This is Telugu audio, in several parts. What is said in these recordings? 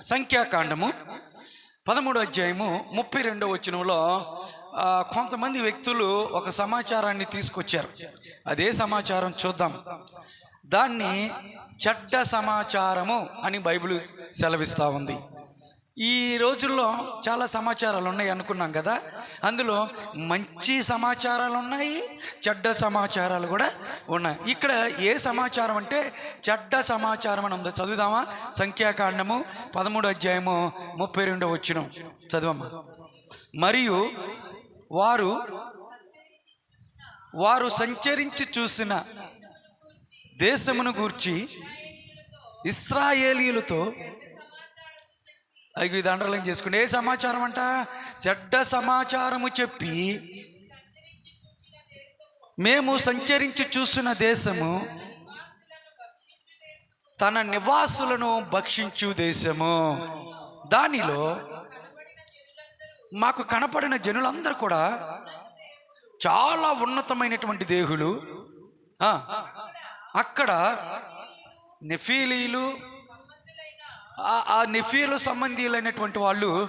సంఖ్యాకాండము పదమూడో అధ్యాయము ముప్పై రెండో వచనంలో కొంతమంది వ్యక్తులు ఒక సమాచారాన్ని తీసుకొచ్చారు. అదే సమాచారం చూద్దాం. దాన్ని చెడ్డ సమాచారము అని బైబిల్ సెలవిస్తూ ఉంది. ఈ రోజుల్లో చాలా సమాచారాలు ఉన్నాయి అనుకున్నాం కదా. అందులో మంచి సమాచారాలు ఉన్నాయి చెడ్డ సమాచారాలు కూడా ఉన్నాయి. ఇక్కడ ఏ సమాచారం అంటే చెడ్డ సమాచారం అని ఉందో చదువుదామా? సంఖ్యాకాండము పదమూడు అధ్యాయము ముప్పై రెండో వచ్చిన చదువమ్మా. మరియు వారు వారు సంచరించి చూసిన దేశమును గూర్చి ఇస్రాయేలీలతో అవి ఇది అండర్లైన్ చేసుకుని ఏ సమాచారం అంట? చెడ్డ సమాచారము చెప్పి మేము సంచరించి చూసిన దేశము తన నివాసులను భక్షించు దేశము. దానిలో మాకు కనపడిన జనులందరూ కూడా చాలా ఉన్నతమైనటువంటి దేహులు. అక్కడ నెఫీలీలు ఆ- నిఫీలు సంబంధీలైనటువంటి సంబంధీయులైనటువంటి వాళ్ళు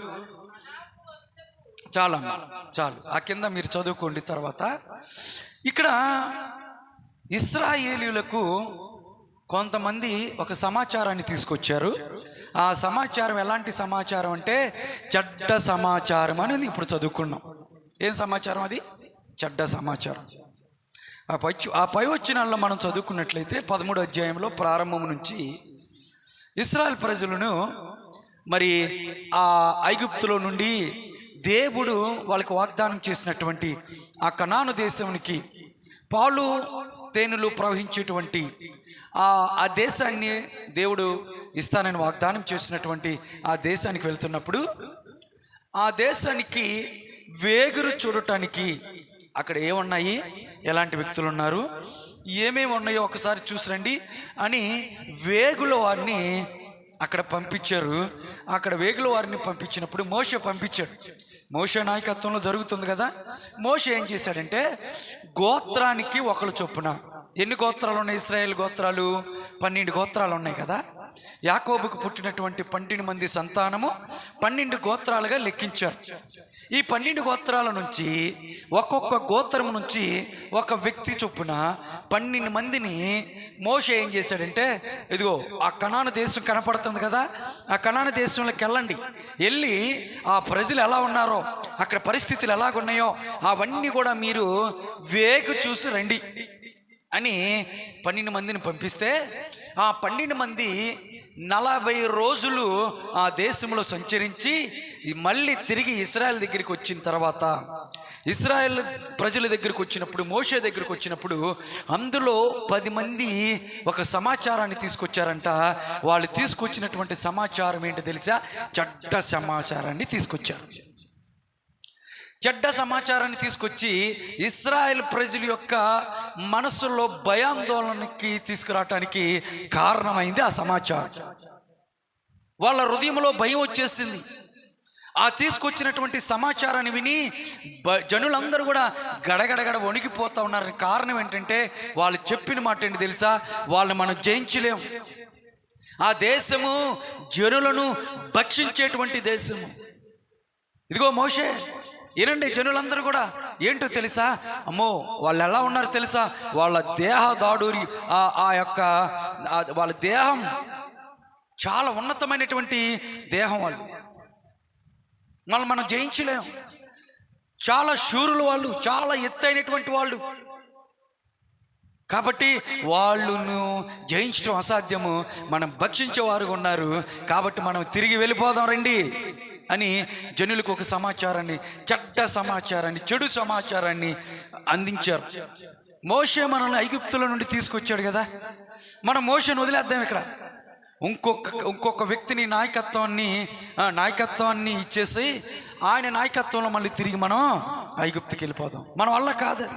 చాలా చాలు. ఆ కింద మీరు చదువుకోండి తర్వాత. ఇక్కడ ఇస్రాయేలీలకు కొంతమంది ఒక సమాచారాన్ని తీసుకొచ్చారు. ఆ సమాచారం ఎలాంటి సమాచారం అంటే చెడ్డ సమాచారం అనేది ఇప్పుడు చదువుకున్నాం. ఏం సమాచారం అది? చెడ్డ సమాచారం. ఆ పై ఆ పై వచ్చినాల్లో మనం చదువుకున్నట్లయితే పదమూడు అధ్యాయంలో ప్రారంభం నుంచి ఇస్రాయల్ ప్రజలను మరి ఆ ఐగుప్తులో నుండి దేవుడు వాళ్ళకి వాగ్దానం చేసినటువంటి ఆ కణాను దేశానికి పాలు తేనెలు ప్రవహించేటువంటి ఆ ఆ దేశాన్ని దేవుడు ఇస్తానని వాగ్దానం చేసినటువంటి ఆ దేశానికి వెళ్తున్నప్పుడు ఆ దేశానికి వేగురు చూడటానికి అక్కడ ఏమున్నాయి? ఎలాంటి వ్యక్తులు ఉన్నారు ఏమేమి ఉన్నాయో ఒకసారి చూసిరండి అని వేగుల వారిని అక్కడ పంపించారు. అక్కడ వేగుల వారిని పంపించినప్పుడు మోష పంపించాడు. మోష నాయకత్వంలో జరుగుతుంది కదా? మోష ఏం చేశాడంటే గోత్రానికి ఒకరు చొప్పున ఎన్ని గోత్రాలు ఉన్నాయి? ఇస్రాయేల్ గోత్రాలు పన్నెండు గోత్రాలు ఉన్నాయి కదా? యాకోబుకు పుట్టినటువంటి పన్నెండు మంది సంతానము పన్నెండు గోత్రాలుగా లెక్కించారు. ఈ పన్నెండు గోత్రాల నుంచి ఒక్కొక్క గోత్రం నుంచి ఒక వ్యక్తి చొప్పున పన్నెండు మందిని మోష ఏం చేశాడంటే ఇదిగో ఆ కణాను దేశం కనపడుతుంది కదా ఆ కణాను దేశంలోకి వెళ్ళండి. వెళ్ళి ఆ ప్రజలు ఎలా ఉన్నారో అక్కడ పరిస్థితులు ఎలాగున్నాయో అవన్నీ కూడా మీరు వేగు చూసి రండి అని పన్నెండు మందిని పంపిస్తే ఆ పన్నెండు మంది నలభై రోజులు ఆ దేశంలో సంచరించి ఈ మళ్ళీ తిరిగి ఇస్రాయల్ దగ్గరికి వచ్చిన తర్వాత ఇస్రాయల్ ప్రజల దగ్గరికి వచ్చినప్పుడు మోషే దగ్గరికి వచ్చినప్పుడు అందులో పది మంది ఒక సమాచారాన్ని తీసుకొచ్చారంట. వాళ్ళు తీసుకొచ్చినటువంటి సమాచారం ఏంటో తెలుసా? చెడ్డ సమాచారాన్ని తీసుకొచ్చారు. చెడ్డ సమాచారాన్ని తీసుకొచ్చి ఇస్రాయెల్ ప్రజల యొక్క మనసులో భయాందోళనకి తీసుకురావటానికి కారణమైంది ఆ సమాచారం. వాళ్ళ హృదయంలో భయం వచ్చేసింది. ఆ తీసుకొచ్చినటువంటి సమాచారాన్ని విని బ- జనులందరూ కూడా గడగడగడ వణికిపోతా ఉన్నారు కారణం ఏంటంటే వాళ్ళు చెప్పిన మాట ఏంటి తెలుసా? వాళ్ళని మనం జయించలేం. ఆ దేశము జనులను భక్షించేటువంటి దేశము. ఇదిగో మోషే ఏనండి జనులందరూ కూడా ఏంటో తెలుసా? అమ్మో వాళ్ళు ఎలా ఉన్నారో తెలుసా? వాళ్ళ దేహ దాడూరి ఆ ఆ యొక్క వాళ్ళ దేహం చాలా ఉన్నతమైనటువంటి దేహం వాళ్ళు. వాళ్ళు మనం జయించలేం. చాలా శూరులు వాళ్ళు చాలా ఎత్తైనటువంటి వాళ్ళు. కాబట్టి వాళ్ళను జయించడం అసాధ్యము. మనం భక్షించేవారు ఉన్నారు. కాబట్టి మనం తిరిగి వెళ్ళిపోదాం రండి అని జనులకు ఒక సమాచారాన్ని చెడ్డ సమాచారాన్ని చెడు సమాచారాన్ని అందించారు. మోషే మనల్ని ఐగుప్తుల నుండి తీసుకొచ్చాడు కదా. మనం మోషను వదిలేద్దాం ఇక్కడ. ఇంకొక ఇంకొక వ్యక్తిని నాయకత్వాన్ని నాయకత్వాన్ని ఇచ్చేసి ఆయన నాయకత్వంలో మళ్ళీ తిరిగి మనం ఐగుప్తికి వెళ్ళిపోదాం. మన వల్ల కాదు.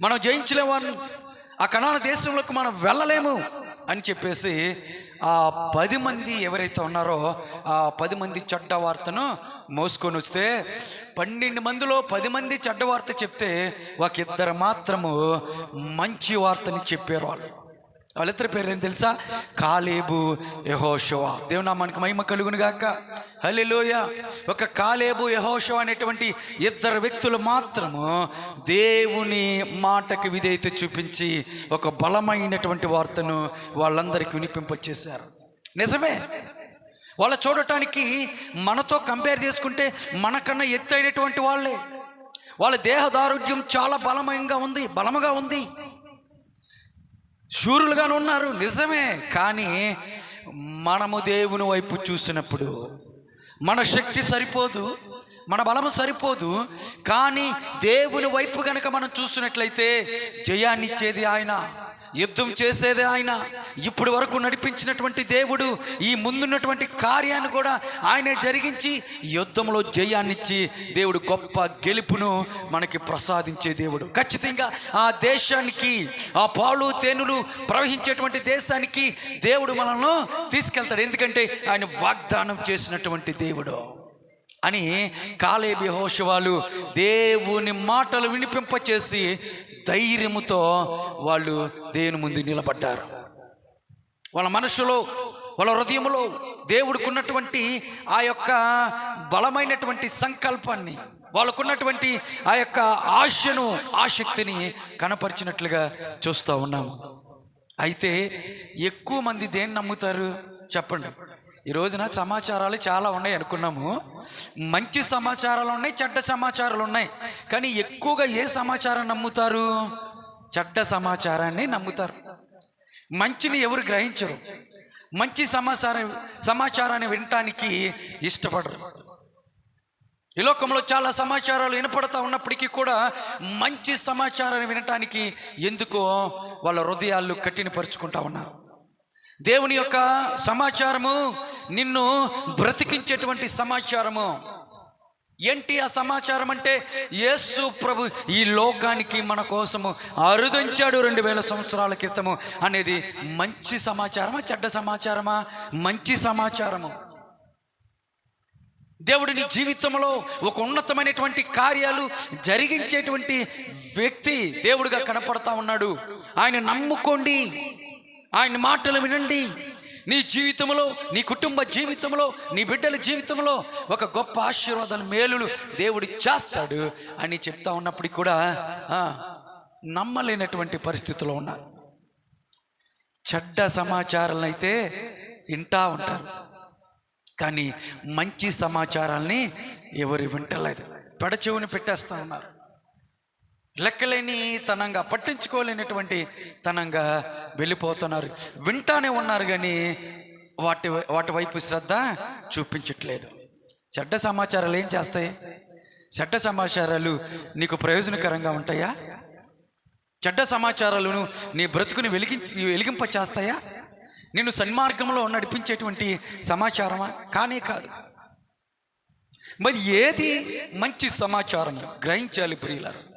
మనం జయించలేము వారిని. ఆ కణాన దేశంలోకి మనం వెళ్ళలేము అని చెప్పేసి ఆ పది మంది ఎవరైతే ఉన్నారో ఆ పది మంది చెడ్డ వార్తను మోసుకొని వస్తే పన్నెండు మందిలో పది మంది చెడ్డ వార్త చెప్తే ఒక ఇద్దరు మాత్రము మంచి వార్తని చెప్పారు వాళ్ళు వాళ్ళిద్దరి పేరు ఏం తెలుసా? కాలేబు యహోషవా. దేవునామానికి మహిమ కలుగును గాక హల్లెలూయ. ఒక కాలేబు యహోషవా అనేటువంటి ఇద్దరు వ్యక్తులు మాత్రము దేవుని మాటకి విధేయత చూపించి ఒక బలమైనటువంటి వార్తను వాళ్ళందరికీ వినిపింపచేశారు. నిజమే. వాళ్ళ చూడటానికి మనతో కంపేర్ చేసుకుంటే మనకన్నా ఎత్తైనటువంటి వాళ్ళే. వాళ్ళ దేహదారోగ్యం చాలా బలమైనగా ఉంది బలముగా ఉంది. శూరులుగానే ఉన్నారు నిజమే. కానీ మనము దేవుని వైపు చూసినప్పుడు మన శక్తి సరిపోదు మన బలము సరిపోదు. కానీ దేవుని వైపు కనుక మనం చూసినట్లయితే జయాన్నిచ్చేది ఆయన. యుద్ధం చేసేదే ఆయన. ఇప్పటి వరకు నడిపించినటువంటి దేవుడు ఈ ముందున్నటువంటి కార్యాన్ని కూడా ఆయనే జరిగించి యుద్ధంలో జయాన్నిచ్చి దేవుడు గొప్ప గెలుపును మనకి ప్రసాదించే దేవుడు. ఖచ్చితంగా ఆ దేశానికి ఆ పాలు తేనెలు ప్రవహించేటువంటి దేశానికి దేవుడు మనల్ని తీసుకెళ్తాడు. ఎందుకంటే ఆయన వాగ్దానం చేసినటువంటి దేవుడు అని కాలేబి హోషవాలు దేవుని మాటలు వినిపింపచేసి ధైర్యముతో వాళ్ళు దేవుని ముందు నిలబడ్డారు. వాళ్ళ మనసులో వాళ్ళ హృదయంలో దేవుడికున్నటువంటి ఆ యొక్క బలమైనటువంటి సంకల్పాన్ని వాళ్ళకున్నటువంటి ఆ యొక్క ఆశను ఆసక్తిని కనపరిచినట్లుగా చూస్తూ ఉన్నాము. అయితే ఎక్కువ మంది దేన్ని నమ్ముతారు? చెప్పండి. ఈ రోజున సమాచారాలు చాలా ఉన్నాయి అనుకున్నాము. మంచి సమాచారాలు ఉన్నాయి చెడ్డ సమాచారాలు ఉన్నాయి. కానీ ఎక్కువగా ఏ సమాచారం నమ్ముతారు? చెడ్డ సమాచారాన్ని నమ్ముతారు. మంచిని ఎవరు గ్రహించరు. మంచి సమాచారం సమాచారాన్ని వినటానికి ఇష్టపడరు. ఈ లోకంలో చాలా సమాచారాలు వినపడతా ఉన్నప్పటికీ కూడా మంచి సమాచారాన్ని వినటానికి ఎందుకో వాళ్ళ హృదయాలు కఠినపరుచుకుంటా ఉన్నారు. దేవుని యొక్క సమాచారము నిన్ను బ్రతికించేటువంటి సమాచారము. ఏంటి ఆ సమాచారం అంటే యేసు ప్రభు ఈ లోకానికి మన కోసము అరుదించాడు రెండు వేల సంవత్సరాల క్రితము అనేది మంచి సమాచారమా చెడ్డ సమాచారమా? మంచి సమాచారము. దేవుడిని జీవితంలో ఒక ఉన్నతమైనటువంటి కార్యాలు జరిగించేటువంటి వ్యక్తి దేవుడిగా కనపడతా ఉన్నాడు. ఆయన నమ్ముకోండి. ఆయన మాటలు వినండి. నీ జీవితంలో నీ కుటుంబ జీవితంలో నీ బిడ్డల జీవితంలో ఒక గొప్ప ఆశీర్వాదాలు మేలులు దేవుడు చేస్తాడు అని చెప్తా ఉన్నప్పటికీ కూడా నమ్మలేనటువంటి పరిస్థితిలో ఉన్నారు. చెడ్డ సమాచారాలను అయితే వింటా ఉంటారు. కానీ మంచి సమాచారాల్ని ఎవరు వింటలేదు. పెడచెవుని పెట్టేస్తా ఉన్నారు. లెక్కలేని తనంగా పట్టించుకోలేనటువంటి తనంగా వెళ్ళిపోతున్నారు. వింటానే ఉన్నారు కానీ వాటి వాటి వైపు శ్రద్ధ చూపించట్లేదు. చెడ్డ సమాచారాలు ఏం చేస్తాయి? చెడ్డ సమాచారాలు నీకు ప్రయోజనకరంగా ఉంటాయా? చెడ్డ సమాచారాలను నీ బ్రతుకుని వెలిగి వెలిగింప చేస్తాయా? నిన్ను సన్మార్గంలో నడిపించేటువంటి సమాచారమా? కానే కాదు. మరి ఏది మంచి సమాచారం? గ్రహించాలి ప్రియులారు.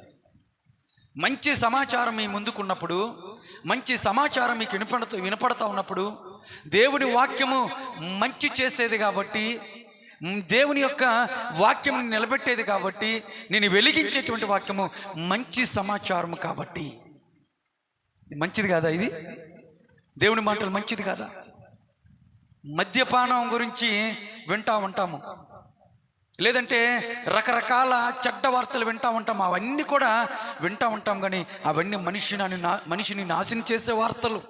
మంచి సమాచారం మీ ముందుకున్నప్పుడు మంచి సమాచారం మీకు వినపడుతూ వినపడతా ఉన్నప్పుడు దేవుని వాక్యము మంచి చేసేది కాబట్టి దేవుని యొక్క వాక్యం నిలబెట్టేది కాబట్టి నేను వెలిగించేటువంటి వాక్యము మంచి సమాచారం కాబట్టి. మంచిది కాదా ఇది? దేవుని మాటలు మంచిది కాదా? మద్యపానం గురించి వింటా ఉంటాము. లేదంటే రకరకాల చెడ్డ వార్తలు వింటా ఉంటాం. అవన్నీ కూడా వింటా ఉంటాం కానీ అవన్నీ మనిషిని నా మనిషిని నాశనం చేసే వార్తలు.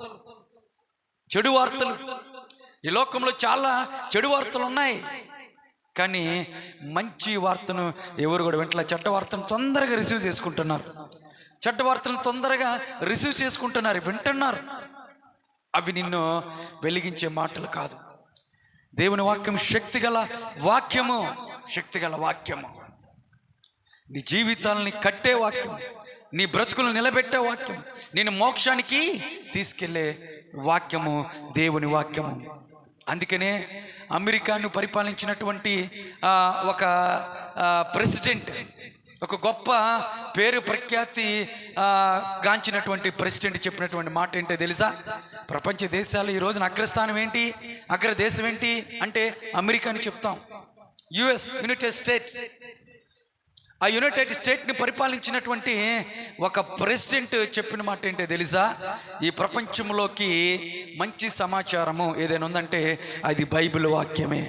చెడు వార్తలు. ఈ లోకంలో చాలా చెడు వార్తలు ఉన్నాయి. కానీ మంచి వార్తను ఎవరు కూడా వింటలే. చెడ్డ వార్తను తొందరగా రిసీవ్ చేసుకుంటున్నారు. చెడ్డ వార్తలను తొందరగా రిసీవ్ చేసుకుంటున్నారు. వింటున్నారు. అవి నిన్ను వెలిగించే మాటలు కాదు. దేవుని వాక్యం శక్తిగల వాక్యము. శక్తిగల వాక్యము. నీ జీవితాలని కట్టే వాక్యం నీ బ్రతుకులను నిలబెట్టే వాక్యం నేను మోక్షానికి తీసుకెళ్ళే వాక్యము దేవుని వాక్యము. అందుకనే అమెరికాను పరిపాలించినటువంటి ఒక ప్రెసిడెంట్ ఒక గొప్ప పేరు ప్రఖ్యాతి గాంచినటువంటి ప్రెసిడెంట్ చెప్పినటువంటి మాట ఏంటో తెలుసా? ప్రపంచ దేశాలు ఈ రోజున అగ్రస్థానం ఏంటి? అగ్ర దేశం ఏంటి? అంటే అమెరికా అని చెప్తాం. యుఎస్ యునైటెడ్ స్టేట్స్ ఆ యునైటెడ్ స్టేట్ని పరిపాలించినటువంటి ఒక ప్రెసిడెంట్ చెప్పిన మాట ఏంటో తెలుసా? ఈ ప్రపంచంలోకి మంచి సమాచారము ఏదైనా ఉందంటే అది బైబిల్ వాక్యమే.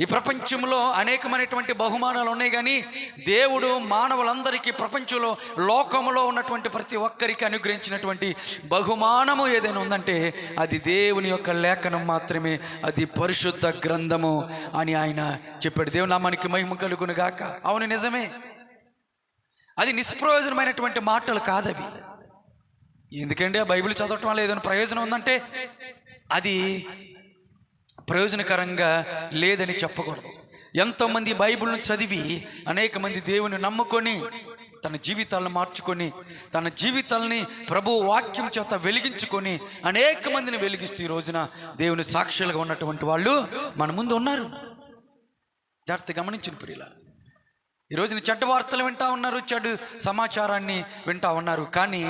ఈ ప్రపంచంలో అనేకమైనటువంటి బహుమానాలు ఉన్నాయి కానీ దేవుడు మానవులందరికీ ప్రపంచంలో లోకములో ఉన్నటువంటి ప్రతి ఒక్కరికి అనుగ్రహించినటువంటి బహుమానము ఏదైనా ఉందంటే అది దేవుని యొక్క లేఖనం మాత్రమే అది పరిశుద్ధ గ్రంథము అని ఆయన చెప్పాడు. దేవుని నామానికి మహిమ కలుగును గాక. అవును నిజమే. అది నిష్ప్రయోజనమైనటువంటి మాటలు కాదవి. ఎందుకంటే ఆ బైబిల్ చదవటం వల్ల ఏదైనా ప్రయోజనం ఉందంటే అది ప్రయోజనకరంగా లేదని చెప్పకూడదు. ఎంతోమంది బైబిల్ను చదివి అనేక మంది దేవుని నమ్ముకొని తన జీవితాలను మార్చుకొని తన జీవితాలని ప్రభు వాక్యం చేత వెలిగించుకొని అనేక మందిని వెలిగిస్తూ ఈ రోజున దేవుని సాక్షులుగా ఉన్నటువంటి వాళ్ళు మన ముందు ఉన్నారు. జాగ్రత్త గమనించిన ప్రియుల ఈ రోజున చెడ్డ వార్తలు వింటా ఉన్నారు చెడు సమాచారాన్ని వింటా ఉన్నారు. కానీ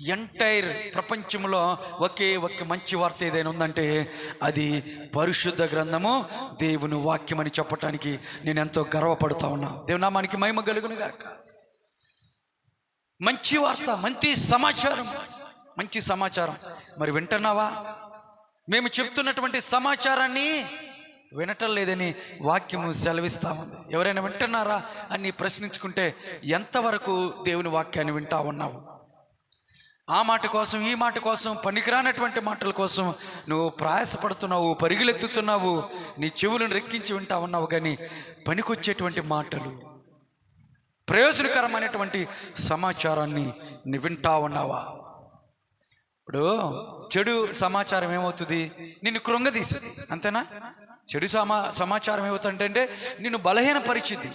ఎంటైర్ ప్రపంచంలో ఒకే ఒక్క మంచి వార్త ఏదైనా ఉందంటే అది పరిశుద్ధ గ్రంథము దేవుని వాక్యం అని చెప్పటానికి నేను ఎంతో గర్వపడుతూ ఉన్నా. దేవునామానికి మహిమ కలుగునుగాక మంచి వార్త మంచి సమాచారం మంచి సమాచారం. మరి వింటున్నావా? మేము చెప్తున్నటువంటి సమాచారాన్ని వినటం లేదని వాక్యము సెలవిస్తా ఉంది. ఎవరైనా వింటున్నారా అని ప్రశ్నించుకుంటే ఎంతవరకు దేవుని వాక్యాన్ని వింటా ఉన్నావు? ఆ మాట కోసం ఈ మాట కోసం పనికిరానటువంటి మాటల కోసం నువ్వు ప్రయాసపడుతున్నావు పరిగెలెత్తుతున్నావు నీ చెవులను రెక్కించి వింటా ఉన్నావు కానీ పనికొచ్చేటువంటి మాటలు ప్రయోజనకరమైనటువంటి సమాచారాన్ని నువ్వు వింటా ఉన్నావా? ఇప్పుడు చెడు సమాచారం ఏమవుతుంది? నిన్ను కృంగదీసింది అంతేనా? చెడు సమా సమాచారం ఏమవుతుందంటే నిన్ను బలహీనపరిచింది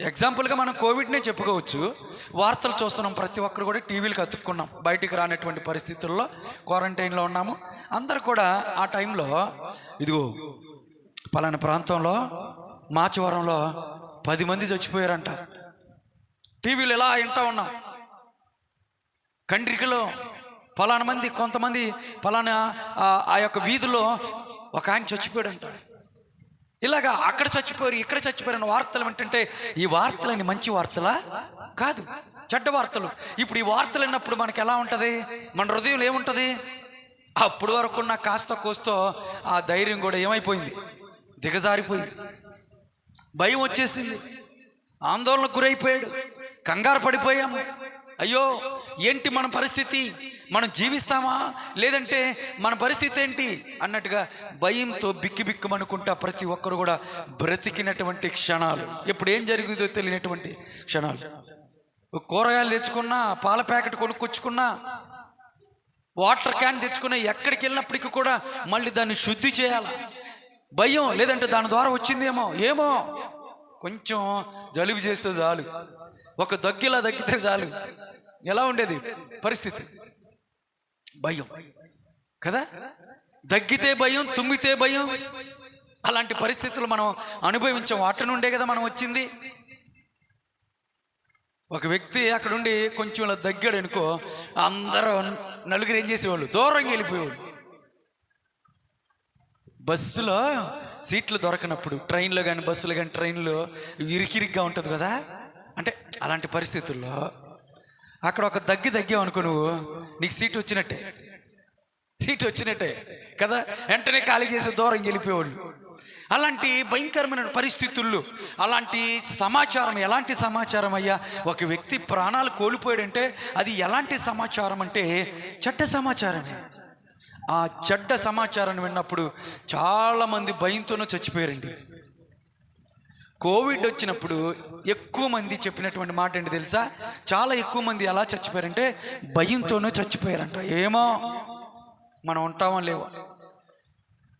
ఎగ్జాంపుల్గా మనం కోవిడ్నే చెప్పుకోవచ్చు. వార్తలు చూస్తున్నాం. ప్రతి ఒక్కరు కూడా టీవీలకు అతుక్కున్నాం బయటికి రానటువంటి పరిస్థితుల్లో క్వారంటైన్లో ఉన్నాము. అందరు కూడా ఆ టైంలో ఇదిగో పలానా ప్రాంతంలో మాచవరంలో పది మంది చచ్చిపోయారంట. టీవీలు ఎలా వింటా ఉన్నాం. కండ్రికలో పలానా మంది కొంతమంది పలానా ఆ- యొక్క వీధిలో ఒక ఆయన చచ్చిపోయాడంట. ఇలాగా అక్కడ చచ్చిపోయారు ఇక్కడ చచ్చిపోయారు అన్న వార్తలు ఏంటంటే ఈ వార్తలని మంచి వార్తలా? కాదు. చెడ్డ వార్తలు. ఇప్పుడు ఈ వార్తలు అన్నప్పుడు మనకి ఎలా ఉంటుంది? మన హృదయం ఏముంటుంది? అప్పుడు వరకు ఉన్న కాస్త కోస్తో ఆ ధైర్యం కూడా ఏమైపోయింది? దిగజారిపోయింది. భయం వచ్చేసింది. ఆందోళనకు గురైపోయాడు. కంగారు పడిపోయాము. అయ్యో ఏంటి మన పరిస్థితి? మనం జీవిస్తామా? లేదంటే మన పరిస్థితి ఏంటి? అన్నట్టుగా భయంతో బిక్కి బిక్కుమనుకుంటా ప్రతి ఒక్కరు కూడా బ్రతికినటువంటి క్షణాలు. ఎప్పుడు ఏం జరిగిందో తెలియనటువంటి క్షణాలు. కూరగాయలు తెచ్చుకున్నా పాల ప్యాకెట్ కొనుక్కొచ్చుకున్నా వాటర్ క్యాన్ తెచ్చుకున్న ఎక్కడికి వెళ్ళినప్పటికీ కూడా మళ్ళీ దాన్ని శుద్ధి చేయాలి? భయం లేదంటే దాని ద్వారా వచ్చిందేమో ఏమో? కొంచెం జలుబు చేస్తే చాలు. ఒక దగ్గిలా దగ్గితే చాలు. ఎలా ఉండేది పరిస్థితి? భయం. కదా? దగ్గితే భయం తుమ్మితే భయం. అలాంటి పరిస్థితులు మనం అనుభవించాం. అటు నుండే కదా మనం వచ్చింది. ఒక వ్యక్తి అక్కడుండి కొంచెం ఇలా దగ్గాడు అనుకో అందరూ నలుగురు ఏం చేసేవాళ్ళు? దూరంగా వెళ్ళిపోయేవాళ్ళు. బస్సులో సీట్లు దొరకనప్పుడు ట్రైన్లో కానీ బస్సులో కానీ ట్రైన్లో ఇరికిరిగ్గా ఉంటుంది కదా? అంటే అలాంటి పరిస్థితుల్లో అక్కడ ఒక దగ్గి తగ్గావు అనుకో నువ్వు. నీకు సీట్ వచ్చినట్టే. సీట్ వచ్చినట్టే. కదా? వెంటనే ఖాళీ చేసి దూరం వెళ్ళిపోయేవాళ్ళు. అలాంటి భయంకరమైన పరిస్థితుల్లో అలాంటి సమాచారం ఎలాంటి సమాచారం అయ్యా? ఒక వ్యక్తి ప్రాణాలు కోల్పోయాడంటే అది ఎలాంటి సమాచారం అంటే చెడ్డ సమాచారమే. ఆ చెడ్డ సమాచారాన్ని విన్నప్పుడు చాలామంది భయంతోనూ చచ్చిపోయారండి. కోవిడ్ వచ్చినప్పుడు ఎక్కువ మంది చెప్పినటువంటి మాట ఏంటి తెలుసా? చాలా ఎక్కువ మంది ఎలా చచ్చిపోయారంటే భయంతోనూ చచ్చిపోయారంట. ఏమో మనం ఉంటామో లేవో.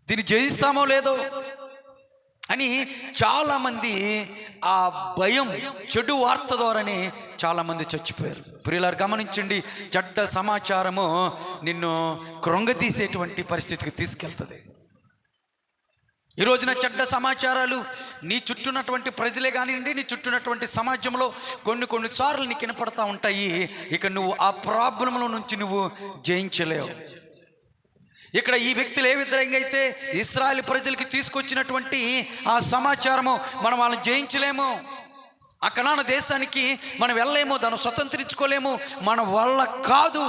దీన్ని జయిస్తామో లేదో అని చాలామంది ఆ భయం చెడు వార్త ద్వారానే చాలామంది చచ్చిపోయారు. ప్రియులారు గమనించండి చెడ్డ సమాచారము నిన్ను కృంగతీసేటువంటి పరిస్థితికి తీసుకెళ్తుంది. ఈ రోజున చెడ్డ సమాచారాలు నీ చుట్టూనటువంటి ప్రజలే కానివ్వండి నీ చుట్టూనటువంటి సమాజంలో కొన్ని కొన్ని సార్లు నీకు వినపడతా ఉంటాయి. ఇక నువ్వు ఆ ప్రాబ్లంలో నుంచి నువ్వు జయించలేవు. ఇక్కడ ఈ వ్యక్తులు ఏ విధంగా అయితే ఇస్రాయల్ ప్రజలకి తీసుకొచ్చినటువంటి ఆ సమాచారము మనం వాళ్ళని జయించలేము. ఆ దేశానికి మనం వెళ్ళలేము దాన్ని స్వతంత్రించుకోలేము మన వల్ల కాదు.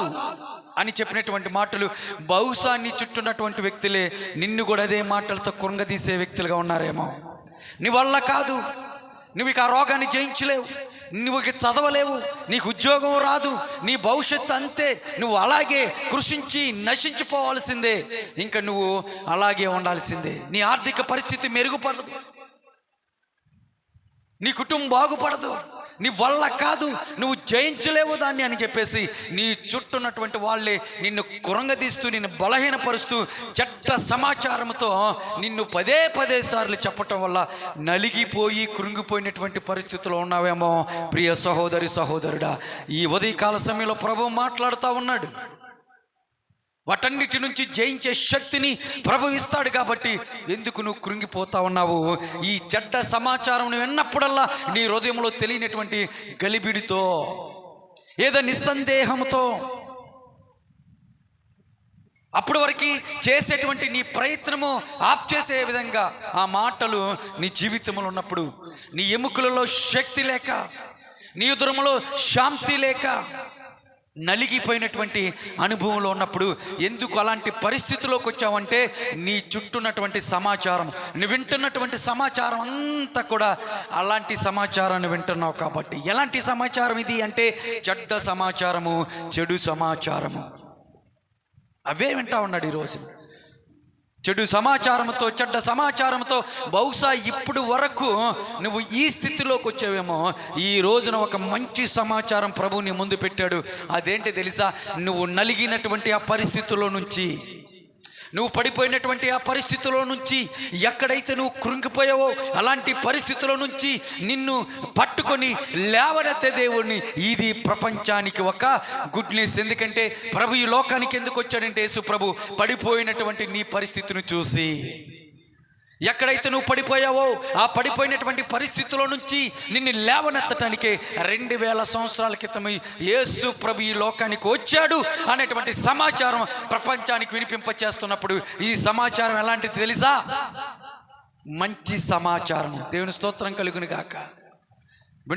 అని చెప్పినటువంటి మాటలు బహుశా నీ చుట్టూన్నటువంటి వ్యక్తులే నిన్ను కూడా అదే మాటలతో కృంగదీసే వ్యక్తులుగా ఉన్నారేమో. నీ వల్ల కాదు. నువ్వు ఇక ఆ రోగాన్ని జయించలేవు. నువ్వు చదవలేవు. నీకు ఉద్యోగం రాదు. నీ భవిష్యత్తు అంతే. నువ్వు అలాగే కృషించి నశించిపోవాల్సిందే. ఇంకా నువ్వు అలాగే ఉండాల్సిందే. నీ ఆర్థిక పరిస్థితి మెరుగుపడదు. నీ కుటుంబం బాగుపడదు. నీ వల్ల కాదు నువ్వు జయించలేవు దాన్ని అని చెప్పేసి నీ చుట్టూన్నటువంటి వాళ్ళే నిన్ను కురంగదీస్తూ నిన్ను బలహీనపరుస్తూ చెట్ట సమాచారంతో నిన్ను పదే పదే సార్లు చెప్పటం వల్ల నలిగిపోయి కృంగిపోయినటువంటి పరిస్థితిలో ఉన్నావేమో. ప్రియ సహోదరి సహోదరుడా ఈ ఉదయకాల సమయంలో ప్రభు మాట్లాడుతూ ఉన్నాడు. వాటన్నిటి నుంచి జయించే శక్తిని ప్రభు ఇస్తాడు కాబట్టి ఎందుకు నువ్వు కృంగిపోతా ఉన్నావు? ఈ చెడ్డ సమాచారం విన్నప్పుడల్లా నీ హృదయంలో తెలియనటువంటి గలిబిడితో ఏదో నిస్సందేహంతో అప్పటి వరకు చేసేటువంటి నీ ప్రయత్నము ఆప్ చేసే విధంగా ఆ మాటలు నీ జీవితంలో ఉన్నప్పుడు నీ ఎముకలలో శక్తి లేక నీ ఉదరములో శాంతి లేక నలిగిపోయినటువంటి అనుభవంలో ఉన్నప్పుడు ఎందుకు అలాంటి పరిస్థితిలోకి వచ్చావంటే నీ చుట్టూన్నటువంటి సమాచారం నువ్వు వింటున్నటువంటి సమాచారం అంతా కూడా అలాంటి సమాచారాన్ని వింటున్నావు కాబట్టి. ఎలాంటి సమాచారం ఇది అంటే చెడ్డ సమాచారము చెడు సమాచారము. అవే వింటా ఉన్నాడు ఈరోజు చెడు సమాచారంతో చెడ్డ సమాచారంతో బహుశా ఇప్పుడు వరకు నువ్వు ఈ స్థితిలోకి వచ్చావేమో. ఈ రోజున ఒక మంచి సమాచారం ప్రభుని ముందు పెట్టాడు. అదేంటి తెలుసా? నువ్వు నలిగినటువంటి ఆ పరిస్థితుల్లో నుంచి నువ్వు పడిపోయినటువంటి ఆ పరిస్థితుల్లో నుంచి ఎక్కడైతే నువ్వు కృంగిపోయావో అలాంటి పరిస్థితుల నుంచి నిన్ను పట్టుకొని లేవనెత్తే దేవుణ్ణి ఇది ప్రపంచానికి ఒక గుడ్ న్యూస్ ఎందుకంటే ప్రభు ఈ లోకానికి ఎందుకు వచ్చాడంటే యేసు ప్రభు పడిపోయినటువంటి నీ పరిస్థితిని చూసి. ఎక్కడైతే నువ్వు పడిపోయావో ఆ పడిపోయినటువంటి పరిస్థితుల నుంచి నిన్ను లేవనెత్తటానికే రెండు వేల సంవత్సరాల క్రితం యేసు ప్రభు ఈ లోకానికి వచ్చాడు అనేటువంటి సమాచారం ప్రపంచానికి వినిపింపచేస్తున్నప్పుడు ఈ సమాచారం ఎలాంటిది తెలుసా? మంచి సమాచారం. దేవుని స్తోత్రం కలుగును గాక